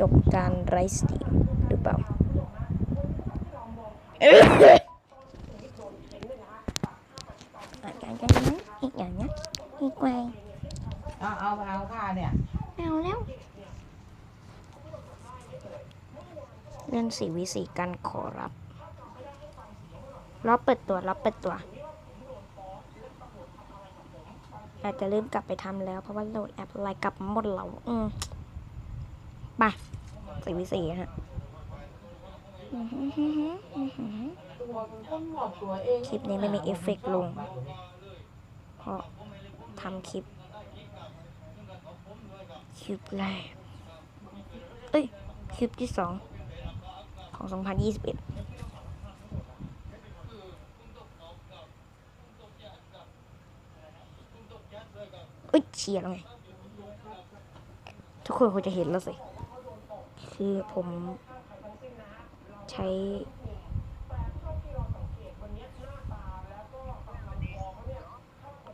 จบการไลฟ์สตรีมหรือเปล่าอะอย่างนั้นอีกอย่างนี้อีกไวเอาเอาเอาค่ะเนี่ยเอาแล้วเล่นสีวิสีกันขอรับรอบเปิดตัวรอบเปิดตัว อาจจะลืมกลับไปทำแล้ว เพราะว่าโหลดแอปอะไรกลับหมดแล้วอืมไปสี่วิสีฮะคลิปนี้ไม่มีเอฟเฟกลง เพราะทำคลิป คลิปแรก เอ้ย คลิปที่สองของ 2021 อ้ยเชียร์แล้วไงทุกคนคงจะเห็นแล้วสิ คือผมใช้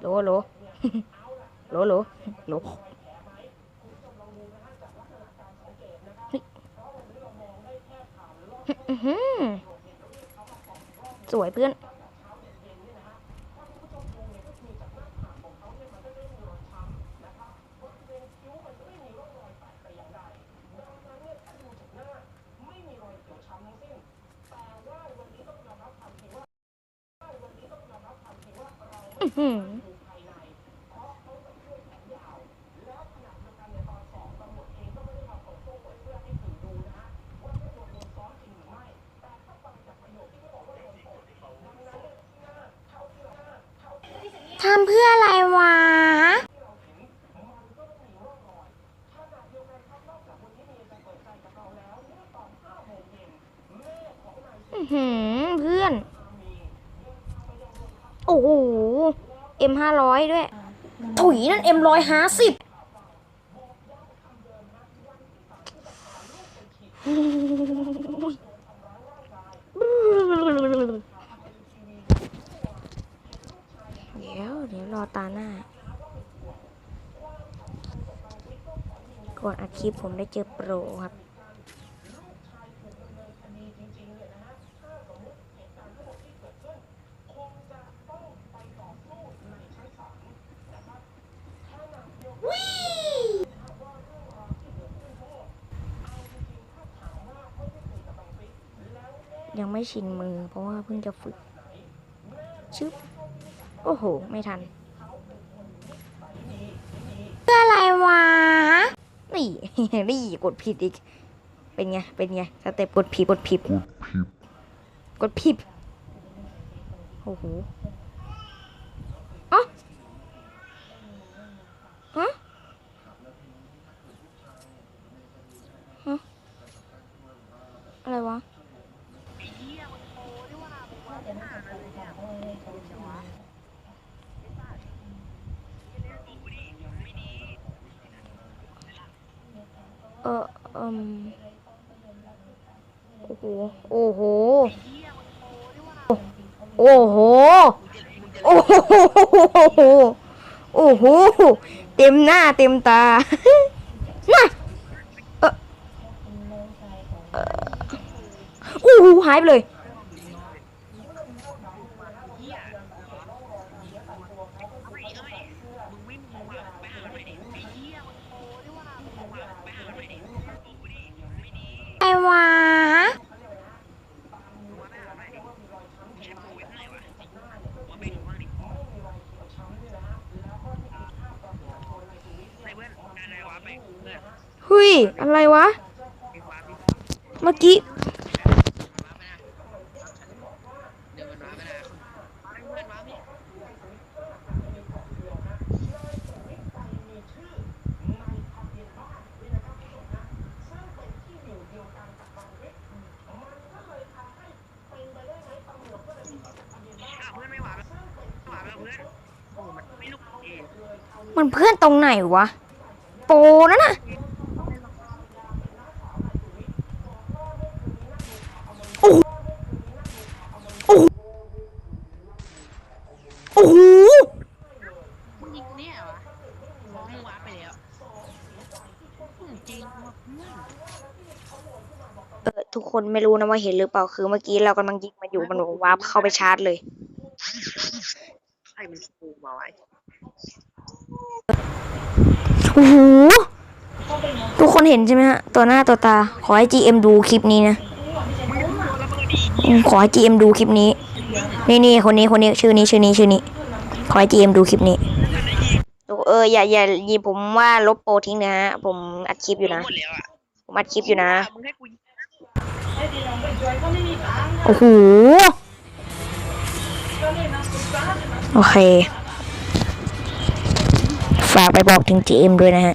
โหลโหลโหลโหลโหลสวยเพื่อน ทำเพื่ออะไรวะ อือหือเพื่อน โอ้โหเอ็มห้าร้อยด้วย ถุยนั่นเอ็มร้อยห้าสิบเดี๋ยวเดี๋ยวรอตาหน้า ก่อนอัดคลิปผมได้เจอโปรครับ ชินมือ เพราะว่าเพิ่งจะฝึก ชึบ โอ้โห ไม่ทันเพื่ออะไรวะ นี่ นี่กดผิดอีก เป็นไง เป็นไง สเต็ปกดผิดกดผิดกดผิด โอ้โหอ๋อฮะฮะอะไรวะ เออเอืมโอ้โห โอ้โห โอ้โห โอ้โห โอ้โห เต็มหน้าเต็มตาน่ะเออโอ้โห หายไปเลย วะ หุยอะไรวะ เมื่อกี้ันเพื่อนตรงไหนวะ โปน่นนะโอ้โหโอ้โหโอ้โหเนอะอทุกคนไม่รู้นะว่าเห็นหรือเปล่าคือเมื่อกี้เรากำลังยิงมันอยู่มันวาร์ปเข้าไปชาร์จเลย ใครมันโกงมาไว้ โอ้โหทุกคนเห็นใช่ไหมฮะ ตัวหน้าตัวตา ขอให้ GM ดูคลิปนี้นะอืมขอให้ GM ดูคลิปนี้ นี่นี่คนนี้คนนี้ชื่อนี้ชื่อนี้ชื่อนี้ ขอให้ GM ดูคลิปนี้ เอออย่าอย่าอย่าผมว่าลบโปรทิ้งนะฮะ ผมอัดคลิปอยู่นะหมดแล้วอะผมอัดคลิปอยู่นะมึงให้กูโอ้โห โอเค ฝากไปบอกถึง GM ด้วยนะฮะ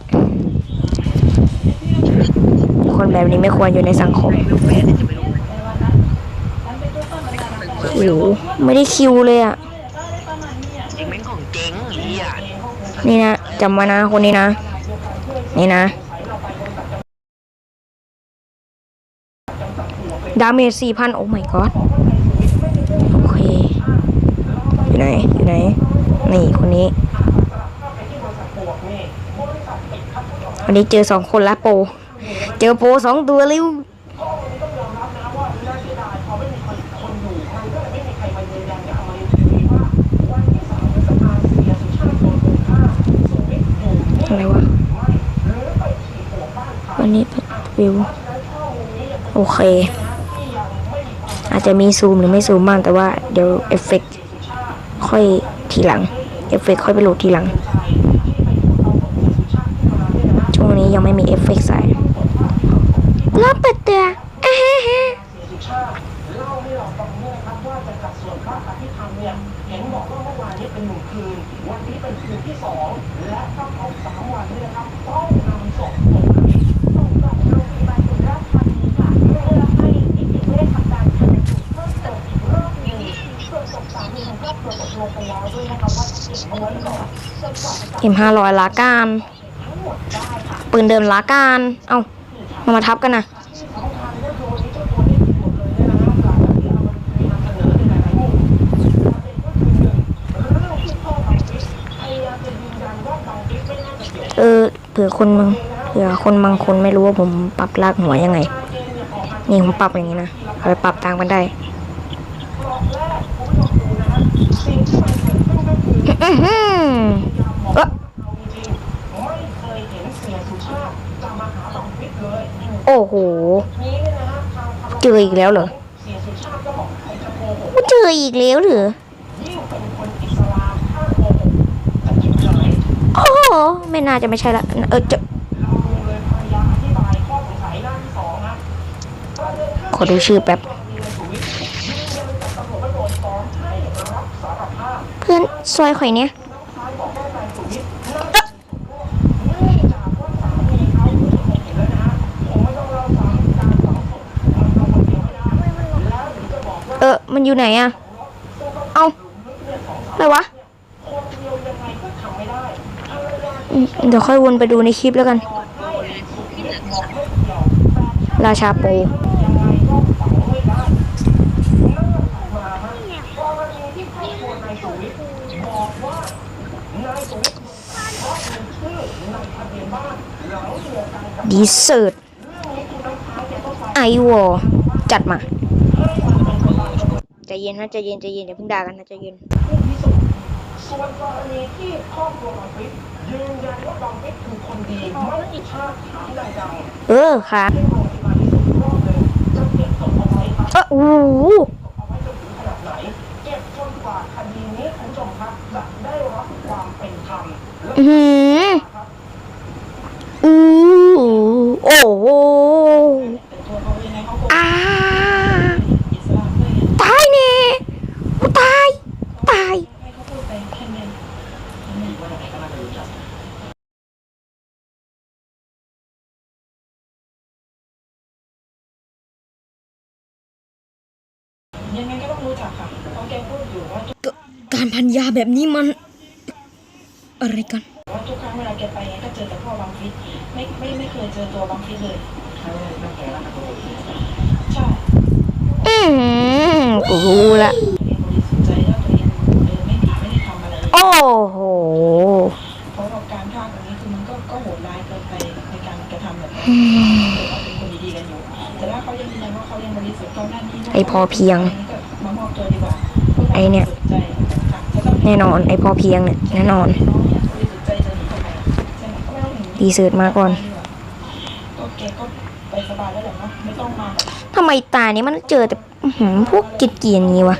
คนแบบนี้ไม่ควรอยู่ในสังคมลูกแฟนจะไปลงโอ้โหไม่ได้คิวเลยอะเองแม่งของเจ๊งเฮียนี่นะจำไว้นะคนนี้นะ นี่นะดาเมจสี่พันโอ้ my god โอเค อยู่ไหน อยู่ไหน นี่ คนนี้ วันนี้เจอสองคนละโป เจอโปสองตัวเร็วอะไรวะ วันนี้วิว โอเค อาจจะมีซูมหรือไม่ซูมบ้างแต่ว่าเดี๋ยวเอฟเฟกต์ค่อยทีหลัง เอฟเฟกต์ค่อยไปโหลดทีหลัง ยังไม่มีเอฟเฟกต์ใส่รอบเปิดเตืออ่าฮะฮะเอ็มห้าร้อยลาการ ปืนเดิมลาการเอามามาทับกันนะเออเผื่อคนบางเผื่อคนบางคนไม่รู้ว่าผมปรับลากหัวยังไง นี่ผมปรับอย่างนี้นะเอาไปปรับตามกันได้อือะโอ้โห เจออีกแล้วเหรอ เจออีกแล้วเหรอโอ้โห ไม่น่าจะไม่ใช่ละ เออจะขอดูชื่อแป๊บ เพื่อนซอยข่อยเนี่ย มันอยู่ไหนอะเอาอะไรวะ เดี๋ยวค่อยวนไปดูในคลิปแล้วกัน ราชาโปดีเซิร์ตไอวอจัดมา ใจเย็นนะใจเย็นใจเย็นอย่าเพิ่งด่ากันนะใจเย็นส่วนกรณีที่ครอบครัวบังฟิศยืนยันว่าบังฟิศคือคนดีไม่มีชาติถามใดๆเออค่ะให้โรงพยาบาลพิสูจน์อีกรอบหนึ่งจะเก็บศพเอาไว้ครับเออโอ้โหเอาไว้จนถึงขนาดไหนเก็บจนกว่าคดีนี้คุณผู้ชมครับจะได้รับความเป็นธรรมและอื้อหืออู้โอ้โหอ่าตายเน่กูตาย ตาย ยังไงก็ต้องรู้จักค่ะเพราะแกพูดอยู่ว่าทุก การ พันยาแบบนี้มัน อะไรกันว่าทุกครั้งเวลาแกไปแกก็เจอแต่พ่อบังฟิศไม่ไม่ไม่เคยเจอตัวบังฟิศเลยใช่ใช่อืมกูรู้ละเองบริสุทธิ์ใจแล้วตัวเองเออไม่ผิดไม่ได้ทำอะไรโอ้โหเพราะว่าการฆ่าแบบนี้คือมันก็ก็โหดร้ายเกินไปในการกระทำแบบนี้ถือว่าเป็นคนดีๆกันอยู่แต่ถ้าเขายังยืนยันว่าเขายังไอพอเพียงไอเนี่ย แน่นอนไอพอเพียงเนี่ยแน่นอนดีเสิร์ชมาก่อนทำไมตานี้มันเจอแต่หือพวกกิดเกียนนี้วะ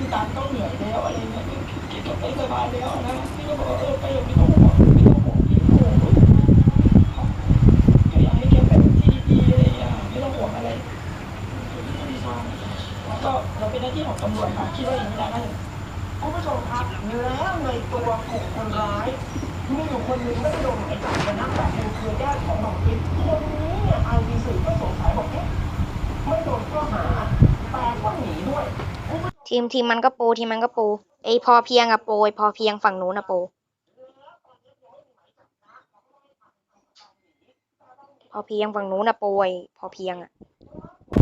ก็เราเป็นหน้าที่ของตำรวจค่ะคิดว่าอย่างนี้ได้คุณผู้ ชมครับแล้วในตัวของคนร้ายมีอยู่คนหนึงไม่ได้โดนไอ้จับเลยนะแต่เป็นเครือญาติของบังฟิศคนนี้เนี่ยไอวีสืก็สงสัยบอกเอ๊ะไม่โดนข้อหาแต่ก็หนีด้วย ทีมทีมมันก็โปรทีมมันก็โปรไอพอเพียงอะโปรไอพอเพียงฝั่งนู้นอะโปรพอเพียงฝั่งนู้นอะโปรไอพอเพียงอะ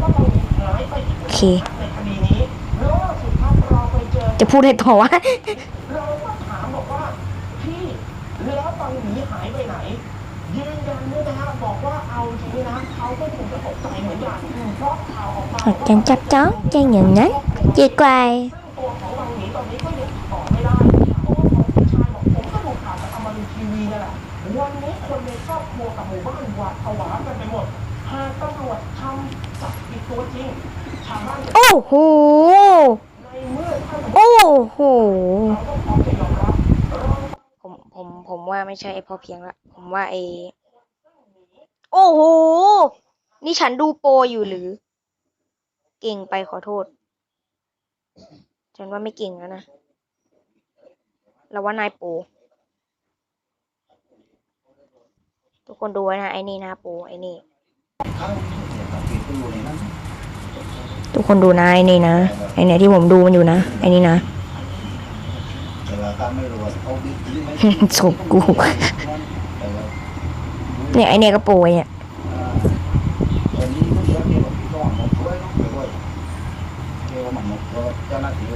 ก็ต้องหายไปอีกโอเค จอจะพูดอะไรต่อวะเราก็ถามบอกว่าพี่แล้วตังหนีหายไปไหน ยืนยันด้วยนะฮะบอกว่าเอาจริงๆนะเขาก็คงจะตกใจเหมือนกันเพราะข่าวออกมา Chẳng chắc chắn cho những đấy Chị quay ตัวของบางหนีตอนนี้ก็ยังติดต่อไม่ได้ตัวของผู้ชายบอกผมก็ดูข่าวจากอมรินทร์ทีวีนั่นแหละวันนี้คนในครอบครัวกับหมู่บ้านหวาดผวากันไปหมดหากตำรวจทำจับผิดตัวจริงชาวบ้านจะ Ô hù ในเมื่อท่า น Ô hù เราก็พร้อมจะยอมรับเราผม ผม ผมว่าไม่ใช่ไอพอเพียงละ ผมว่าไอโอ้โห นี่ฉันดูโปรอยู่หรือ เก่งไปขอโทษ ฉันว่าไม่เก่งแล้วนะ เราว่านายโปรทุกคนดูไว้นะไอ้นี่นะโปรไอ้นี่ ทุกคนดูนะไอ้นี่นะไอ้เนี่ยที่ผมดูมันอยู่นะไอ้นี่นะศพกูเนี่ยไอเนี่ยก็โปรยเนี่ย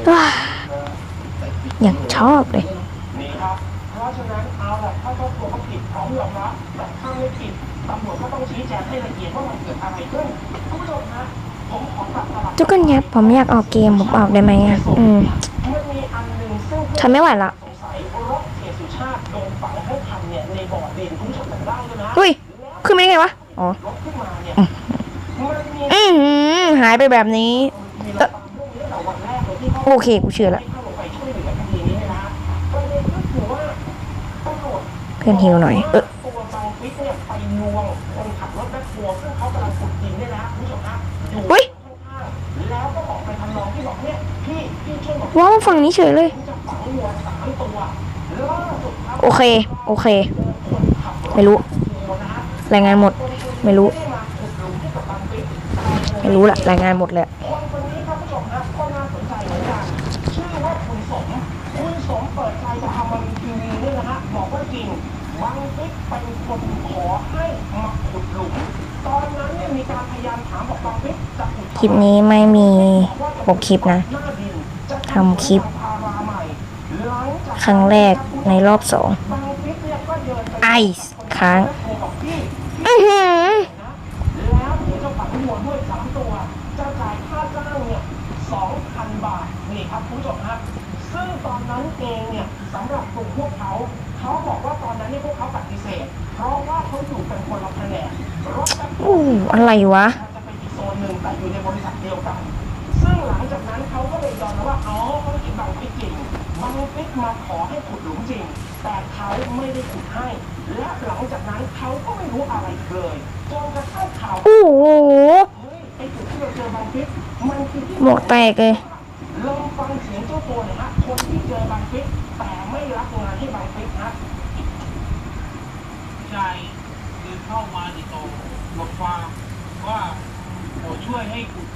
ว้าอย่างชอบเลยเพราะฉะนั้นเอาแหละถ้าครอบครัวเขาผิดพร้อมยอมรับแต่ถ้าไม่ผิดตำรวจก็ต้องชี้แจงให้ละเอียดว่ามันเกิดอะไรขึ้นคุณผู้ชมฮะ ผมขอตัดตลับทุกคนครับผมอยากออกเกมผมออกได้ไหมอะอืมมันมีอันหนึ่งซึ่งทนไม่ไหวละสงสัยรถเสียสุชาติโดนฝังให้พันเนี่ยในบ่อดินคุณผู้ชมจำได้ใช่ไหมอุ้ย ขึ้นมาได้ไงวะ อ๋อรถขึ้นมาเนี่ยมันมีอือหือหายไปแบบนี้มีเราตามเรื่องนี้ตั้งแต่วันแรกเลยที่เขาโอเค กูเชื่อละเข้าลงไปช่วยเหลือคดีนี้นะฮะประเด็นก็คือว่าตำรวจเพื่อนฮิวหน่อย เออ อยู่อุ๊ยข้างๆแล้วก็บอกไปทำนองที่บอกเนี่ยพี่พี่ช่วยบอกว้าวฝั่งนี้เฉยเลยผมจะฝังวัวสามตัวล่าสุดครับโอเค โอเคคนขับรถไม่รู้วัวนะฮะรายงานหมด ไม่รู้ได้มาขุดหลุมให้กับบางฟิศไม่รู้ละรายงานหมดเลย คลิปนี้ไม่มีปกคลิปนะทำคลิป ครั้งแรกในรอบสองบายก็เดินไปไอซ์ค้างอือหือเองพันบาทนี่ครับคุณผู้ชมครับซึ่งตอนนั้นเนี่ยสำหรับกลุ่มพวกเขา เขาบอกว่าตอนนั้นเนี่ยพวกเขาปฏิเสธ เพราะว่าเขาอยู่เป็นคนละแผนกรถอะไรวะ หนึ่งแต่อยู่ในบริษัทเดียวกัน ซึ่งหลังจากนั้นเขาก็เลยยอมรับว่าอ๋อเขากินบางฟิศจริงบางฟิศมาขอให้ขุดหลุมจริง แต่เขาไม่ได้ขุดให้ และหลังจากนั้นเขาก็ไม่รู้อะไรอีกเลยจนกระทั่งข่าวโอ้โหเฮ้ยไอ้จุดที่เราเจอบางฟิศมันคือที่หมวกแตกเลยลองฟังเสียงเจ้าตัวหน่อยฮะคนที่เจอบางฟิศแต่ไม่รับงานให้บางฟิศฮะชายคือเข้ามาติดต่อบทความว่า ขอช่วยให้ขุด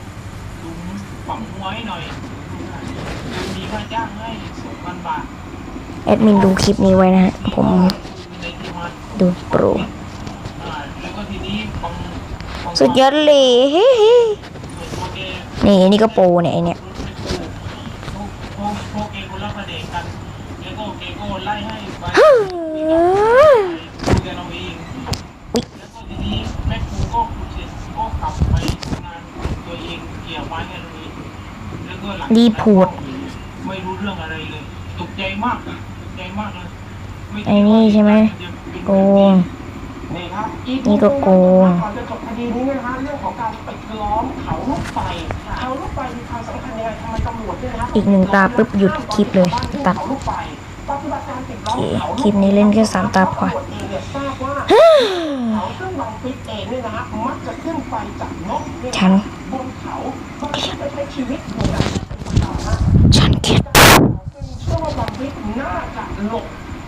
หลุมฝังหัวให้หน่อยโดยมีค่าจ้างให้สองพันบาทแอดมินดูคลิปนี้ไว้นะฮะผมในที่มันดูโปรอ่าแล้วก็ทีนี้บางบางสุดยอดเลยเฮ้เฮ้ส่วนตัวแกนี่นี่ก็โปรเนี่ยไอเนี่ยพวกพวกพวกเกคนละประเด็นกัน แล้วก็เกก็ไล่ให้ไปคุยกันเอาเองแล้วก็ทีนี้แม่ครูก็ขุดเสร็จก็กลับไปทำงานตัวเองเก กี่ยวไม้กันเลย แล้วก็หลังรีพูดไม่รู้เรื่องอะไรเลยตกใจมากตกใจมากเลยม่คิดไอ้นี่ใช่ไหมว่าจะเป็นโกงนี่ครับอีกนี่ก็โกงก่อนจะจบคดีนี้นะฮะเรื่องของการปิดล้อมเขาลูกไฟเขาลูกไฟมีความสำคัญยังไงทำไมตำรวจเนี่ยนะฮะอีกหนึ่งตาปุ๊บหยุดคลิปเลยตัดเขาลูกไฟปฏิบัติการปิดล้อมโอเคเขาลูกไฟคลิปนี้เล่นแค่สามตาพอตำรวจเองเนี่ยทราบว่าเขาซึ่งบังฟิศเองเนี่ยนะฮะมักจะขึ้นไปจับนกเนี่ยะฉันบนเขาบางทีไปใช้ชีวิตอยู่แบบเป็นประจำฮะ ฉันเกลียดซึ่งเชื่อว่าบังฟิศน่าจะหลบ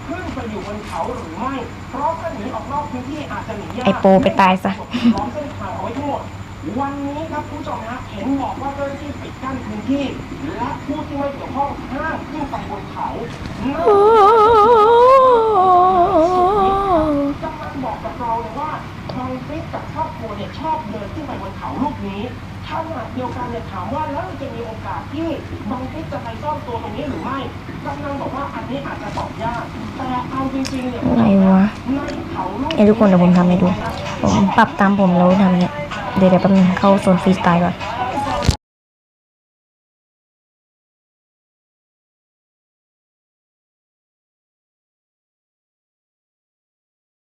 ขึ้นไปอยู่บนเขาหรือไม่ เพราะถ้าหนีออกนอกพื้นที่อาจจะหนียากไอโปไปตายซะ ล้อมเส้นทางเอาไว้ทั้งหมด วันนี้ครับผู้ชมนะเห็นบอกว่าเจ้าหน้าที่ปิดกั้นพื้นที่ และผู้ที่ไม่เกี่ยวข้องห้ามขึ้นไปบนเขานั่นก ขณะเดียวกันเนี่ยถามว่าแล้วจะมีโอกาสที่บังฟิศจะไปซ่อนตัวตรงนี้หรือไม่กำลังบอกว่าอันนี้อาจจะตอบยากแต่เอาจริงๆเนี่ยอะไรวะในเขาลูกไอ้ทุกคนเดี๋ยวผมทำให้ดูผมปรับตามผมแล้วทำเนี่ยเดี๋ยวเดี๋ยวแป๊บนึงเข้าโซนฟรีสไตล์ก่อนถ